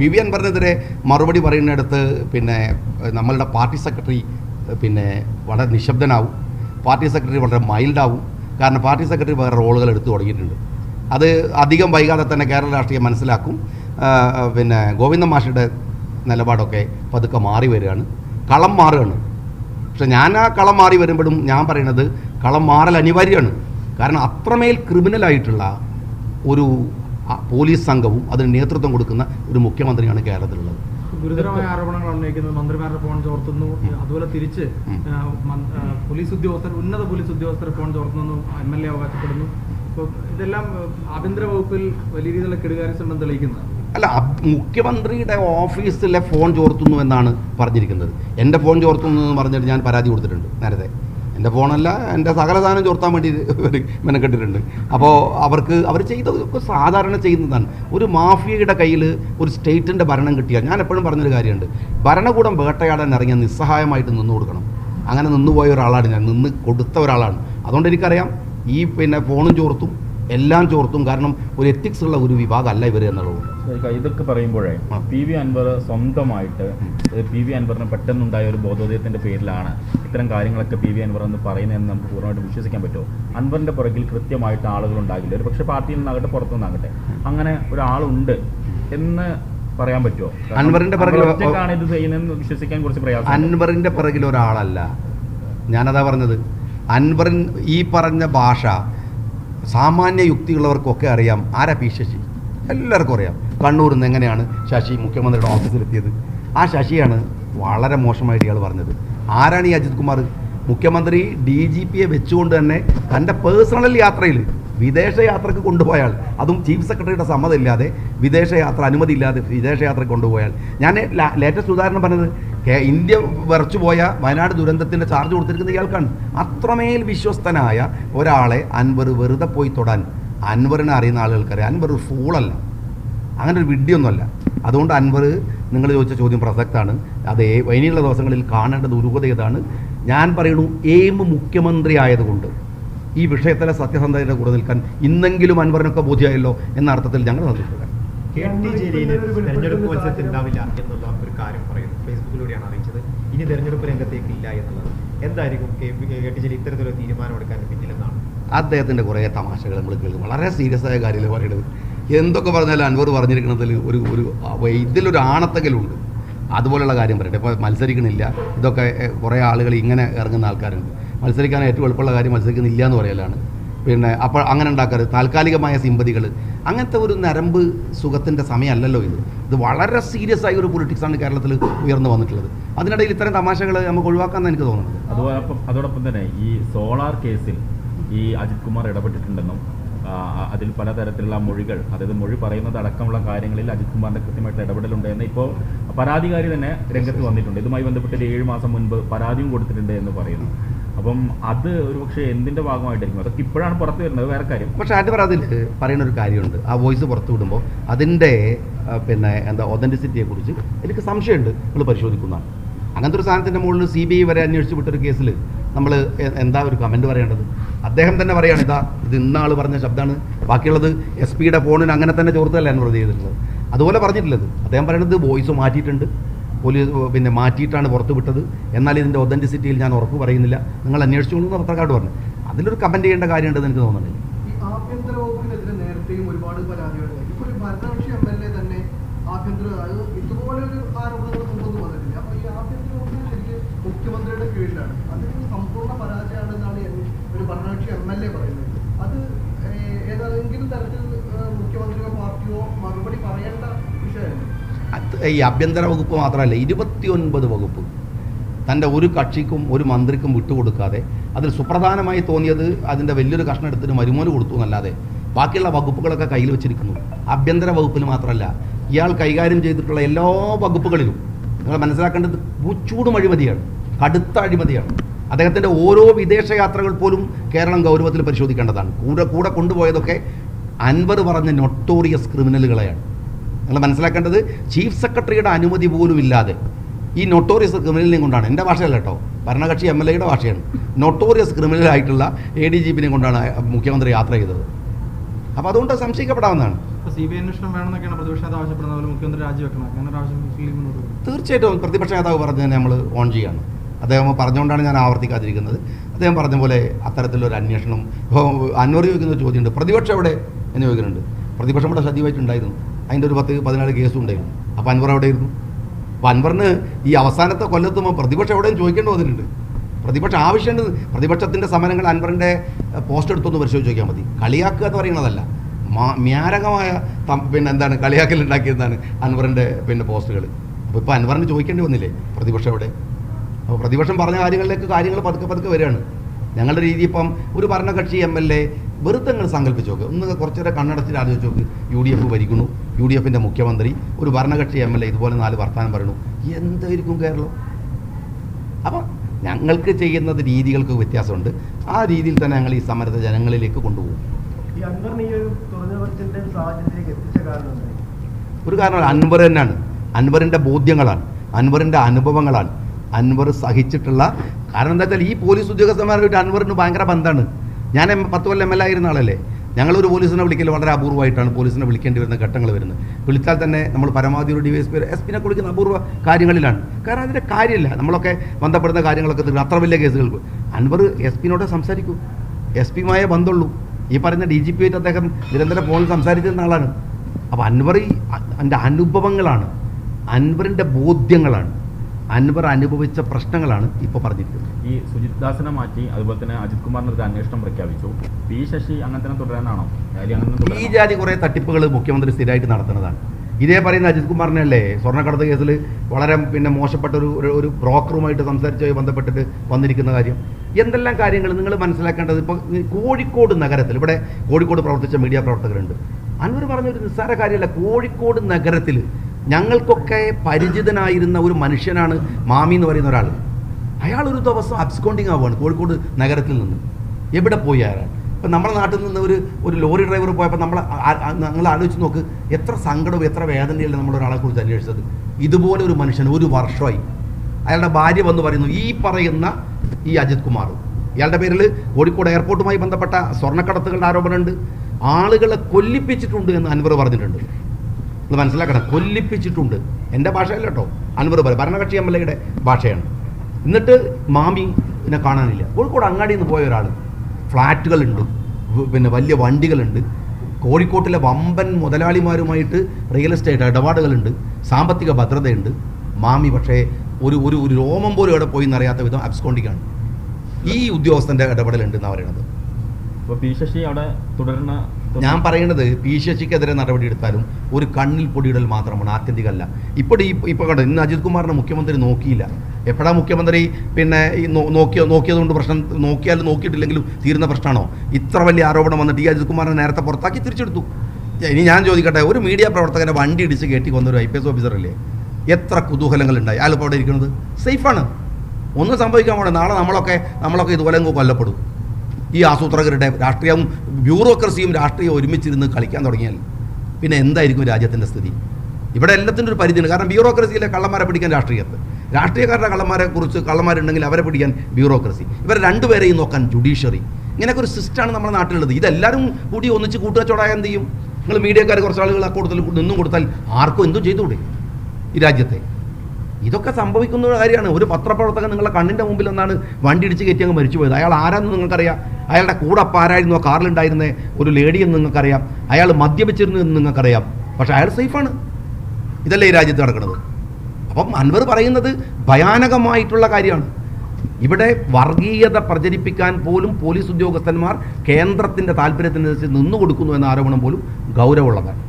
P V അൻവറിനെതിരെ മറുപടി പറയുന്നിടത്ത് പിന്നെ നമ്മളുടെ പാർട്ടി സെക്രട്ടറി പിന്നെ വളരെ നിശബ്ദനാവും. പാർട്ടി സെക്രട്ടറി വളരെ മൈൽഡാവും. കാരണം പാർട്ടി സെക്രട്ടറി വേറെ റോളുകൾ എടുത്തു തുടങ്ങിയിട്ടുണ്ട്. അത് അധികം വൈകാതെ തന്നെ കേരള രാഷ്ട്രീയം മനസ്സിലാക്കും. പിന്നെ ഗോവിന്ദ മാഷിയുടെ നിലപാടൊക്കെ പതുക്കെ മാറി വരികയാണ്. കളം മാറുകയാണ്. പക്ഷെ ഞാൻ ആ കളം മാറി വരുമ്പോഴും ഞാൻ പറയുന്നത് കളം മാറൽ അനിവാര്യമാണ്. കാരണം അത്രമേൽ ക്രിമിനലായിട്ടുള്ള ഒരു പോലീസ് സംഘവും അതിന് നേതൃത്വം കൊടുക്കുന്ന ഒരു മുഖ്യമന്ത്രിയാണ് കേരളത്തിലുള്ളത്. ഗുരുതരമായ ആരോപണങ്ങൾ ഉന്നയിക്കുന്നത് മന്ത്രിമാരുടെ ഫോൺ ചോർത്തുന്നു. അതുപോലെ തിരിച്ച് പോലീസ് ഉദ്യോഗസ്ഥർ ഉന്നത പോലീസ് ഉദ്യോഗസ്ഥർ ഫോൺ ചോർത്തുന്നു. എം എൽ എ അവകാശപ്പെടുന്നു. അപ്പോൾ ഇതെല്ലാം ആഭ്യന്തര വകുപ്പിൽ വലിയ രീതിയിലുള്ള കെടുകാര്യസ്ഥ തെളിയിക്കുന്നത് അല്ല മുഖ്യമന്ത്രിയുടെ ഓഫീസിലെ ഫോൺ ചോർത്തുന്നു എന്നാണ് പറഞ്ഞിരിക്കുന്നത്. എന്റെ ഫോൺ ചോർത്തുന്നു എന്ന് പറഞ്ഞിട്ട് ഞാൻ പരാതി കൊടുത്തിട്ടുണ്ട് നേരത്തെ. എന്റെ ഫോണല്ല എന്റെ സകല സാധനം ചോർത്താൻ വേണ്ടി മെനക്കെട്ടിട്ടുണ്ട്. അപ്പോൾ അവർക്ക് അവർ ചെയ്തതൊക്കെ സാധാരണ ചെയ്യുന്നതാണ്. ഒരു മാഫിയയുടെ കയ്യിൽ ഒരു സ്റ്റേറ്റിന്റെ ഭരണം കിട്ടിയാൽ ഞാൻ എപ്പോഴും പറഞ്ഞൊരു കാര്യമുണ്ട്. ഭരണകൂടം വേട്ടയാടാൻ ഇറങ്ങിയ നിസ്സഹായമായിട്ട് നിന്നു കൊടുക്കണം. അങ്ങനെ നിന്നുപോയ ഒരാളാണ് ഞാൻ നിന്ന് കൊടുത്ത ഒരാളാണ്. അതുകൊണ്ട് എനിക്കറിയാം ഈ പിന്നെ ഫോണും ചോർത്തും എല്ലാം ചോർത്തും. കാരണം ഒരു എത്തിക്സ് ഉള്ള ഒരു വിഭാഗമല്ല ഇവർ എന്നുള്ളത് ഇതൊക്കെ പറയുമ്പോഴേ. പി വി അൻവർ സ്വന്തമായിട്ട് പി വി അൻവറിന് പെട്ടെന്നുണ്ടായ ഒരു ബോധോദയത്തിന്റെ പേരിലാണ് ഇത്തരം കാര്യങ്ങളൊക്കെ പി വി അൻവർ എന്ന് പറയുന്നതെന്ന് നമുക്ക് പൂർണമായിട്ട് വിശ്വസിക്കാൻ പറ്റുമോ? അൻവറിന്റെ പുറകിൽ കൃത്യമായിട്ട് ആളുകൾ ഉണ്ടാകില്ല ഒരു പക്ഷേ പാർട്ടിയിൽ നിന്നാകട്ടെ പുറത്തുനിന്നാകട്ടെ. അങ്ങനെ ഒരാളുണ്ട് എന്ന് പറയാൻ പറ്റുമോ? അൻവറിന്റെ പുറകിൽ- ഇത് ചെയ്യുന്നതെന്ന് വിശ്വസിക്കാൻ കുറച്ച് പ്രയാസം അൻവറിന്റെ പിറകിൽ ഒരാളല്ല. ഞാനതാ പറഞ്ഞത്. അൻവറിൻ ഈ പറഞ്ഞ ഭാഷ സാമാന്യ യുക്തിയുള്ളവർക്കൊക്കെ അറിയാം ആരാ പി ശശി. എല്ലാവർക്കും അറിയാം. കണ്ണൂരിൽ നിന്ന് എങ്ങനെയാണ് ശശി മുഖ്യമന്ത്രിയുടെ ഓഫീസിലെത്തിയത്? ആ ശശിയാണ് വളരെ മോശമായിട്ട് ഇയാൾ പറഞ്ഞത്. ആരാണ് ഈ അജിത് കുമാർ? മുഖ്യമന്ത്രി ഡി ജി പിയെ വെച്ചുകൊണ്ട് തന്നെ തന്റെ പേഴ്സണൽ യാത്രയിൽ വിദേശയാത്രക്ക് കൊണ്ടുപോയാൽ അതും ചീഫ് സെക്രട്ടറിയുടെ സമ്മതമില്ലാതെ വിദേശയാത്ര അനുമതിയില്ലാതെ വിദേശയാത്ര കൊണ്ടുപോയാൽ. ഞാൻ ലേറ്റസ്റ്റ് ഉദാഹരണം പറഞ്ഞത് ഇന്ത്യ വിറച്ചു പോയ വയനാട് ദുരന്തത്തിന്റെ ചാർജ് കൊടുത്തിരിക്കുന്ന ഇയാൾക്കാണ്. അത്രമേൽ വിശ്വസ്തനായ ഒരാളെ അൻവർ വെറുതെ പോയി തൊടാൻ അൻവറിനെ അറിയുന്ന ആളുകൾക്കറിയാം. അൻവർ ഒരു ഫൂളല്ല അങ്ങനെ ഒരു വിഡ്ഢിയൊന്നുമല്ല. അതുകൊണ്ട് അൻവർ നിങ്ങൾ ചോദിച്ച ചോദ്യം പ്രസക്താണ് അത് ഇനിയുള്ള ദിവസങ്ങളിൽ കാണേണ്ട ദുരൂഹത ഏതാണ്? ഞാൻ പറയുന്നു എയിം മുഖ്യമന്ത്രി ആയതുകൊണ്ട്. ഈ വിഷയത്തിലെ സത്യസന്ധതയുടെ കൂടെ നിൽക്കാൻ ഇന്നെങ്കിലും അൻവറിനൊക്കെ ബോധ്യമായല്ലോ എന്ന അർത്ഥത്തിൽ ഞങ്ങൾ സന്തോഷപ്പെടാം കെ ടി ജലീൽ തെരഞ്ഞെടുപ്പ് മത്സരത്തിൽ ഉണ്ടാവില്ല എന്നുള്ള ഒരു കാര്യം പറയുന്നു. ഫേസ്ബുക്കിലൂടെയാണ് അറിയിച്ചത്. ഇനി തെരഞ്ഞെടുപ്പ് രംഗത്തേക്ക് ഇല്ല എന്നുള്ളത്. എന്തായിരിക്കും കെ ടി ജലീൽ ഇത്തരത്തിലൊരു തീരുമാനമെടുക്കാൻ പിന്നിലെന്നാണ്? അദ്ദേഹത്തിന്റെ കുറേ തമാശകൾ നമ്മൾ കേൾക്കും. വളരെ സീരിയസ് ആയ കാര്യങ്ങൾ പറയുന്നത്? എന്തൊക്കെ പറഞ്ഞാലും അൻവർ പറഞ്ഞിരിക്കുന്നതിൽ ഒരു ഒരു ഇതിലൊരു ആണത്തെങ്കിലുണ്ട് അതുപോലെയുള്ള കാര്യം പറയട്ടെ. ഇപ്പോൾ മത്സരിക്കണില്ല ഇതൊക്കെ കുറേ ആളുകൾ ഇങ്ങനെ ഇറങ്ങുന്ന ആൾക്കാരുണ്ട്. മത്സരിക്കാൻ ഏറ്റവും എളുപ്പമുള്ള കാര്യം മത്സരിക്കുന്നില്ല എന്ന് പറയലാണ്. പിന്നെ അപ്പോൾ അങ്ങനെ ഉണ്ടാക്കരുത് താൽക്കാലികമായ സിമ്പതികൾ അങ്ങനത്തെ ഒരു നരമ്പ് സുഖത്തിന്റെ സമയമല്ലല്ലോ ഇത്. ഇത് വളരെ സീരിയസ് ആയ ഒരു പൊളിറ്റിക്സാണ് കേരളത്തിൽ ഉയർന്നു വന്നിട്ടുള്ളത്. അതിനിടയിൽ ഇത്തരം തമാശകൾ നമുക്ക് ഒഴിവാക്കാമെന്ന് എനിക്ക് തോന്നുന്നത്. അതോടൊപ്പം അതോടൊപ്പം തന്നെ ഈ സോളാർ കേസിൽ ഈ അജിത് കുമാർ ഇടപെട്ടിട്ടുണ്ടെന്നും അതിൽ പലതരത്തിലുള്ള മൊഴികൾ അതായത് മൊഴി പറയുന്നത് അടക്കമുള്ള കാര്യങ്ങളിൽ അജിത് കുമാറിന്റെ കൃത്യമായിട്ട് ഇടപെടലുണ്ട് എന്ന് ഇപ്പോൾ പരാതികാരി തന്നെ രംഗത്ത് വന്നിട്ടുണ്ട്. ഇതുമായി ബന്ധപ്പെട്ട് ഏഴ് മാസം മുൻപ് പരാതിയും കൊടുത്തിട്ടുണ്ട് എന്ന് പറയുന്നു. അപ്പം അത് ഒരു പക്ഷേ എന്തിന്റെ ഭാഗമായിട്ടായിരിക്കും? അതൊക്കെ ഇപ്പോഴാണ് പുറത്ത് വരുന്നത്. വേറെ കാര്യം. പക്ഷെ അതിന്റെ പറയാതിൽ പറയുന്ന ഒരു കാര്യമുണ്ട്. ആ വോയിസ് പുറത്തു വിടുമ്പോൾ അതിന്റെ പിന്നെ എന്താ ഒതന്റിസിറ്റിയെ കുറിച്ച് എനിക്ക് സംശയമുണ്ട്. നമ്മൾ പരിശോധിക്കുന്നതാണ്. അങ്ങനത്തെ ഒരു സാധനത്തിന്റെ മുകളിൽ സി ബി ഐ വരെ അന്വേഷിച്ച് വിട്ടൊരു കേസിൽ നമ്മൾ എന്താ ഒരു കമന്റ് പറയേണ്ടത്? അദ്ദേഹം തന്നെ പറയുകയാണ് ഇതാ ഇത് ഇന്ന ആൾ പറഞ്ഞ ശബ്ദമാണ് ബാക്കിയുള്ളത് എസ് പിയുടെ ഫോണിന് അങ്ങനെ തന്നെ ചോർത്തല്ല എന്നുള്ളത് ചെയ്തിട്ടുള്ളത് അതുപോലെ പറഞ്ഞിട്ടുള്ളത് അദ്ദേഹം പറയുന്നത് വോയിസ് മാറ്റിയിട്ടുണ്ട്. പോലീസ് പിന്നെ മാറ്റിയിട്ടാണ് പുറത്ത് വിട്ടത്. എന്നാൽ ഇതിന്റെ ഒതന്റിസിറ്റിയിൽ ഞാൻ ഉറപ്പ് പറയുന്നില്ല. നിങ്ങൾ അന്വേഷിച്ചോളൂ എന്ന് പത്രക്കാരോട് പറഞ്ഞു. അതിലൊരു കമന്റ് ചെയ്യേണ്ട കാര്യമുണ്ടെന്ന് എനിക്ക് തോന്നുന്നില്ല. ഒരുപാട് പരാതികൾ ഇപ്പോൾ ഭരണകക്ഷി എം എൽ എ തന്നെ ആഭ്യന്തര ഇതുപോലെ ഒരു ആരോപണങ്ങൾ മുമ്പൊന്നും വന്നിട്ടില്ല അപ്പൊ ഈ ആഭ്യന്തര വകുപ്പിന് ശരിക്കും മുഖ്യമന്ത്രിയുടെ കീഴിലാണ് അതൊരു സമ്പൂർണ പരാജയമാണെന്നാണ് എൻ- ഒരു ഭരണകക്ഷി എം എൽ എ പറയുന്നത് അത് ഏഹ്, ഏതെങ്കിലും തരത്തിൽ ഏഹ്, മുഖ്യമന്ത്രിയോ പാർട്ടിയോ മറുപടി പറയേണ്ട വിഷയമല്ല അത് ഈ ആഭ്യന്തര വകുപ്പ് മാത്രമല്ല ഇരുപത്തിയൊൻപത് വകുപ്പ് തന്റെ ഒരു കക്ഷിക്കും ഒരു മന്ത്രിക്കും വിട്ടുകൊടുക്കാതെ അതിൽ സുപ്രധാനമായി തോന്നിയത് അതിന്റെ വലിയൊരു കഷ്ണം എടുത്തിട്ട് മരുമോന് കൊടുത്തു എന്നല്ലാതെ ബാക്കിയുള്ള വകുപ്പുകളൊക്കെ കയ്യിൽ വെച്ചിരിക്കുന്നു. ആഭ്യന്തര വകുപ്പിൽ മാത്രമല്ല ഇയാൾ കൈകാര്യം ചെയ്തിട്ടുള്ള എല്ലാ വകുപ്പുകളിലും നിങ്ങൾ മനസ്സിലാക്കേണ്ടത് ചൂടും അഴിമതിയാണ് കടുത്ത അഴിമതിയാണ്. അദ്ദേഹത്തിന്റെ ഓരോ വിദേശ യാത്രകൾ പോലും കേരളം ഗൗരവത്തിൽ പരിശോധിക്കേണ്ടതാണ്. കൂടെ കൂടെ കൊണ്ടുപോയതൊക്കെ അൻവർ പറഞ്ഞ നൊട്ടോറിയസ് ക്രിമിനലുകളെയാണ് നിങ്ങൾ മനസ്സിലാക്കേണ്ടത് ചീഫ് സെക്രട്ടറിയുടെ അനുമതി പോലും ഇല്ലാതെ ഈ നൊട്ടോറിയസ് ക്രിമിനലിനെ കൊണ്ടാണ്. എന്റെ ഭാഷയല്ല കേട്ടോ. ഭരണകക്ഷി എം എൽ എയുടെ ഭാഷയാണ്. നൊട്ടോറിയസ് ക്രിമിനലായിട്ടുള്ള എ ഡി ജി പിനെ കൊണ്ടാണ് മുഖ്യമന്ത്രി യാത്ര ചെയ്തത്. അപ്പോൾ അതുകൊണ്ട് സംശയിക്കപ്പെടാവുന്നതാണ്. തീർച്ചയായിട്ടും പ്രതിപക്ഷ നേതാവ് പറഞ്ഞതിനെ നമ്മൾ ഓൺ ചെയ്യാണ്. അദ്ദേഹം പറഞ്ഞുകൊണ്ടാണ് ഞാൻ ആവർത്തിക്കാതിരിക്കുന്നത്. അദ്ദേഹം പറഞ്ഞ പോലെ അത്തരത്തിലൊരു അന്വേഷണം ഇപ്പോൾ അന്വർ ചോദിക്കുന്ന ഒരു ചോദ്യമുണ്ട്. പ്രതിപക്ഷം എവിടെ എന്ന് ചോദിക്കുന്നുണ്ട്. പ്രതിപക്ഷം ഇവിടെ സജീവമായിട്ടുണ്ടായിരുന്നു അതിന്റെ ഒരു പത്ത് പതിനാല് കേസും ഉണ്ടായിരുന്നു. അപ്പോൾ അൻവർ എവിടെയായിരുന്നു അപ്പോൾ അൻവറിന് ഈ അവസാനത്തെ കൊല്ലത്തുമ്പോൾ പ്രതിപക്ഷം എവിടെയും ചോദിക്കേണ്ടി വന്നിട്ടുണ്ട്. പ്രതിപക്ഷം ആവശ്യമുണ്ട് പ്രതിപക്ഷത്തിന്റെ സമരങ്ങൾ അൻവറിന്റെ പോസ്റ്റ് എടുത്തൊന്ന് പരിശോധിച്ച് നോക്കിയാൽ മതി. കളിയാക്കുക എന്ന് പറയുന്നതല്ല. മ്യാരകമായ പിന്നെ എന്താണ് കളിയാക്കൽ ഉണ്ടാക്കിയതാണ് അൻവറിന്റെ പിന്നെ പോസ്റ്റുകൾ അപ്പോൾ ഇപ്പോൾ അൻവറിന് ചോദിക്കേണ്ടി വന്നില്ലേ പ്രതിപക്ഷം എവിടെ അപ്പോൾ പ്രതിപക്ഷം പറഞ്ഞ കാര്യങ്ങളിലേക്ക് കാര്യങ്ങൾ പതുക്കെ പതുക്കെ വരികയാണ്. ഞങ്ങളുടെ രീതി ഇപ്പം ഒരു ഭരണകക്ഷി എം എൽ എ വെറുതെ നിങ്ങൾ സങ്കല്പിച്ച് നോക്ക്. ഒന്ന് കുറച്ചേരെ കണ്ണടച്ചിട്ട് ആലോചിച്ച് നോക്ക്. യു ഡി എഫ് ഭരിക്കുന്നു. യു ഡി എഫിന്റെ മുഖ്യമന്ത്രി ഒരു ഭരണകക്ഷി എം എൽ എ ഇതുപോലെ നാല് വർത്തമാനം പറയണു എന്തായിരിക്കും കേരളം? അപ്പം ഞങ്ങൾക്ക് ചെയ്യുന്നത് രീതികൾക്ക് വ്യത്യാസമുണ്ട്. ആ രീതിയിൽ തന്നെ ഞങ്ങൾ ഈ സമരത്തെ ജനങ്ങളിലേക്ക് കൊണ്ടുപോകും. ഒരു കാരണം ഒരു കാരണം അൻവർ തന്നെയാണ്. അൻവറിന്റെ ബോധ്യങ്ങളാണ്. അൻവറിന്റെ അനുഭവങ്ങളാണ്. അൻവർ സഹിച്ചിട്ടുള്ള കാരണം എന്താ വെച്ചാൽ ഈ പോലീസ് ഉദ്യോഗസ്ഥന്മാരുമായിട്ട് അൻവറിന് ഭയങ്കര ബന്ധമാണ്. ഞാൻ പത്ത് കൊല്ലം എം എൽ ആയിരുന്ന ആളല്ലേ? ഞങ്ങളൊരു പോലീസിനെ വിളിക്കൽ വളരെ അപൂർവമായിട്ടാണ് പോലീസിനെ വിളിക്കേണ്ടി വരുന്ന ഘട്ടങ്ങൾ വരുന്നത്. വിളിച്ചാൽ തന്നെ നമ്മൾ പരമാവധി ഒരു ഡി എസ് പി എസ് പിനെ കുളിക്കുന്ന അപൂർവ കാര്യങ്ങളിലാണ്. കാരണം അതിന്റെ കാര്യമില്ല. നമ്മളൊക്കെ ബന്ധപ്പെടുന്ന കാര്യങ്ങളൊക്കെ തീർന്നു അത്ര വലിയ കേസുകൾക്ക് അൻവർ എസ് പിനോട് സംസാരിക്കൂ. എസ് പിയുമായ ബന്ധമുള്ളൂ ഈ പറയുന്ന ഡി ജി പി ആയിട്ട് അദ്ദേഹം നിരന്തരം ഫോണിൽ സംസാരിച്ചിരുന്ന ആളാണ്. അപ്പോൾ അൻവർ എന്റെ അനുഭവങ്ങളാണ്. അൻവറിന്റെ ബോധ്യങ്ങളാണ്. അൻവർ അനുഭവിച്ച പ്രശ്നങ്ങളാണ് ഇപ്പോൾ പറഞ്ഞിരിക്കുന്നത്. ഈ സുജിത് ദാസിനെ മാറ്റി അതുപോലെ തന്നെ അജിത് കുമാറിനെതിരെ അന്വേഷണം പ്രഖ്യാപിച്ചു. പി ശശി അങ്ങനെ തന്നെ തുടരാനാണോ? അങ്ങനെ ഈ ജാതി കുറേ തട്ടിപ്പുകൾ മുഖ്യമന്ത്രി സ്ഥിരമായിട്ട് നടത്തുന്നതാണ്. ഇതേ പറയുന്ന അജിത് കുമാറിനല്ലേ സ്വർണക്കടത്ത് കേസിൽ വളരെ പിന്നെ മോശപ്പെട്ട ഒരു ഒരു- ഒരു ബ്രോക്കറുമായിട്ട് സംസാരിച്ചുമായി ബന്ധപ്പെട്ടിട്ട് വന്നിരിക്കുന്ന കാര്യം. എന്തെല്ലാം കാര്യങ്ങൾ നിങ്ങൾ മനസ്സിലാക്കേണ്ടത്? ഇപ്പോൾ കോഴിക്കോട് നഗരത്തിൽ ഇവിടെ കോഴിക്കോട് പ്രവർത്തിച്ച മീഡിയ പ്രവർത്തകരുണ്ട്. അൻവർ പറഞ്ഞൊരു നിസ്സാര കാര്യമല്ല. കോഴിക്കോട് നഗരത്തിൽ ഞങ്ങൾക്കൊക്കെ പരിചിതനായിരുന്ന ഒരു മനുഷ്യനാണ് മാമി എന്ന് പറയുന്ന ഒരാൾ അയാൾ ഒരു ദിവസം അബ്സ്കോണ്ടിങ് ആവുകയാണ് കോഴിക്കോട് നഗരത്തിൽ നിന്ന്. എവിടെ പോയി അയാൾ ഇപ്പം നമ്മുടെ നാട്ടിൽ നിന്ന് ഒരു ഒരു ലോറി ഡ്രൈവർ പോയപ്പോൾ നമ്മൾ നിങ്ങൾ ആലോചിച്ച് നോക്ക് എത്ര സങ്കടവും എത്ര വേദനയല്ലേ നമ്മൾ ഒരാളെ കുറിച്ച് അന്വേഷിച്ചത്. ഇതുപോലെ ഒരു മനുഷ്യൻ ഒരു വർഷമായി. അയാളുടെ ഭാര്യ വന്ന് പറയുന്നു ഈ പറയുന്ന ഈ അജിത് കുമാർ. ഇയാളുടെ പേരിൽ കോഴിക്കോട് എയർപോർട്ടുമായി ബന്ധപ്പെട്ട സ്വർണക്കടത്തുകളുടെ ആരോപണമുണ്ട്. ആളുകളെ കൊല്ലിപ്പിച്ചിട്ടുണ്ട് എന്ന് അൻവർ പറഞ്ഞിട്ടുണ്ട്. ഇത് മനസ്സിലാക്കണം. കൊല്ലിപ്പിച്ചിട്ടുണ്ട്. എന്റെ ഭാഷയല്ല കേട്ടോ. അൻവർ പറയും ഭരണകക്ഷി എം എൽ എയുടെ ഭാഷയാണ്. എന്നിട്ട് മാമി എന്നെ കാണാനില്ല. കോഴിക്കോട് അങ്ങാടിയിൽ നിന്ന് പോയ ഒരാൾ ഫ്ലാറ്റുകളുണ്ട്. പിന്നെ വലിയ വണ്ടികളുണ്ട്. കോഴിക്കോട്ടിലെ വമ്പൻ മുതലാളിമാരുമായിട്ട് റിയൽ എസ്റ്റേറ്റ് ഇടപാടുകളുണ്ട്. സാമ്പത്തിക ഭദ്രതയുണ്ട്. മാമി പക്ഷേ ഒരു ഒരു ഒരു രോമം പോലും ഇവിടെ പോയി എന്നറിയാത്ത വിധം അബ്സ്കോണ്ടിക്കാണ്. ഈ ഉദ്യോഗസ്ഥന്റെ ഇടപെടലുണ്ട് എന്നാണ് പറയുന്നത് അവിടെ തുടരുന്ന ഞാൻ പറയുന്നത് പി ശശിക്കെതിരെ നടപടിയെടുത്താലും ഒരു കണ്ണിൽ പൊടിയിടൽ മാത്രമാണ് ആത്യന്തികമല്ല. ഇപ്പോൾ ഈ ഇപ്പോൾ കണ്ടോ ഇന്ന് അജിത് കുമാറിനെ മുഖ്യമന്ത്രി നോക്കിയില്ല. എപ്പോഴാ മുഖ്യമന്ത്രി പിന്നെ ഈ നോക്കിയ നോക്കിയതുകൊണ്ട് പ്രശ്നം നോക്കിയാലും നോക്കിയിട്ടില്ലെങ്കിലും തീരുന്ന പ്രശ്നമാണോ? ഇത്ര വലിയ ആരോപണം വന്നിട്ട് ഈ അജിത് കുമാറിനെ നേരത്തെ പുറത്താക്കി തിരിച്ചെടുത്തു. ഇനി ഞാൻ ചോദിക്കട്ടെ ഒരു മീഡിയ പ്രവർത്തകനെ വണ്ടി ഇടിച്ച് കയറ്റി കൊന്നൊരു ഐ പി എസ് ഓഫീസറല്ലേ? എത്ര കുതൂഹലങ്ങളുണ്ടായി. അയാൾ ഇപ്പോൾ അവിടെ ഇരിക്കുന്നത്? സേഫാണ്. ഒന്നും സംഭവിക്കാൻ പോണേ നാളെ നമ്മളൊക്കെ നമ്മളൊക്കെ ഇതുപോലെ കൊല്ലപ്പെടും. ഈ ആസൂത്രകരുടെ രാഷ്ട്രീയവും ബ്യൂറോക്രസിയും രാഷ്ട്രീയവും ഒരുമിച്ചിരുന്ന് കളിക്കാൻ തുടങ്ങിയാൽ പിന്നെ എന്തായിരിക്കും രാജ്യത്തിന്റെ സ്ഥിതി? ഇവിടെ എല്ലാത്തിന്റെ ഒരു പരിധിയുണ്ട്. കാരണം ബ്യൂറോക്രസിയിലെ കള്ളന്മാരെ പിടിക്കാൻ രാഷ്ട്രീയത്ത്. രാഷ്ട്രീയക്കാരുടെ കള്ളന്മാരെ കുറിച്ച് കള്ളന്മാരുണ്ടെങ്കിൽ അവരെ പിടിക്കാൻ ബ്യൂറോക്രസി. ഇവരെ രണ്ടുപേരെയും നോക്കാൻ ജുഡീഷ്യറി. ഇങ്ങനെയൊക്കെ ഒരു സിസ്റ്റമാണ് നമ്മുടെ നാട്ടിലുള്ളത്. ഇതെല്ലാവരും കൂടി ഒന്നിച്ച് കൂട്ടുകച്ചോടായ എന്ത് ചെയ്യും? നിങ്ങൾ മീഡിയക്കാർ കുറച്ച് ആളുകൾ ആ കൂടുതൽ നിന്നും കൊടുത്താൽ ആർക്കും എന്തും ചെയ്തുകൂടെ ഈ രാജ്യത്തെ. ഇതൊക്കെ സംഭവിക്കുന്ന കാര്യമാണ്. ഒരു പത്രപ്രവർത്തകൻ നിങ്ങളുടെ കണ്ണിന്റെ മുമ്പിൽ നിന്നാണ് വണ്ടി ഇടിച്ച് കയറ്റി അങ്ങ് മരിച്ചു പോയത്. അയാൾ ആരാന്ന് നിങ്ങൾക്കറിയാം? അയാളുടെ കൂടെ അപ്പം ആരായിരുന്നു ആ കാറിലുണ്ടായിരുന്ന ഒരു ലേഡി എന്ന് നിങ്ങൾക്കറിയാം. അയാൾ മദ്യപിച്ചിരുന്നു എന്ന് നിങ്ങൾക്കറിയാം. പക്ഷേ അയാൾ സേഫാണ്. ഇതല്ലേ ഈ രാജ്യത്ത് നടക്കുന്നത്. അപ്പം അൻവർ പറയുന്നത് ഭയാനകമായിട്ടുള്ള കാര്യമാണ്. ഇവിടെ വർഗീയത പ്രചരിപ്പിക്കാൻ പോലും പോലീസ് ഉദ്യോഗസ്ഥന്മാർ കേന്ദ്രത്തിന്റെ താല്പര്യത്തിനനുസരിച്ച് നിന്നു കൊടുക്കുന്നു എന്ന ആരോപണം പോലും ഗൗരവമുള്ളതാണ്.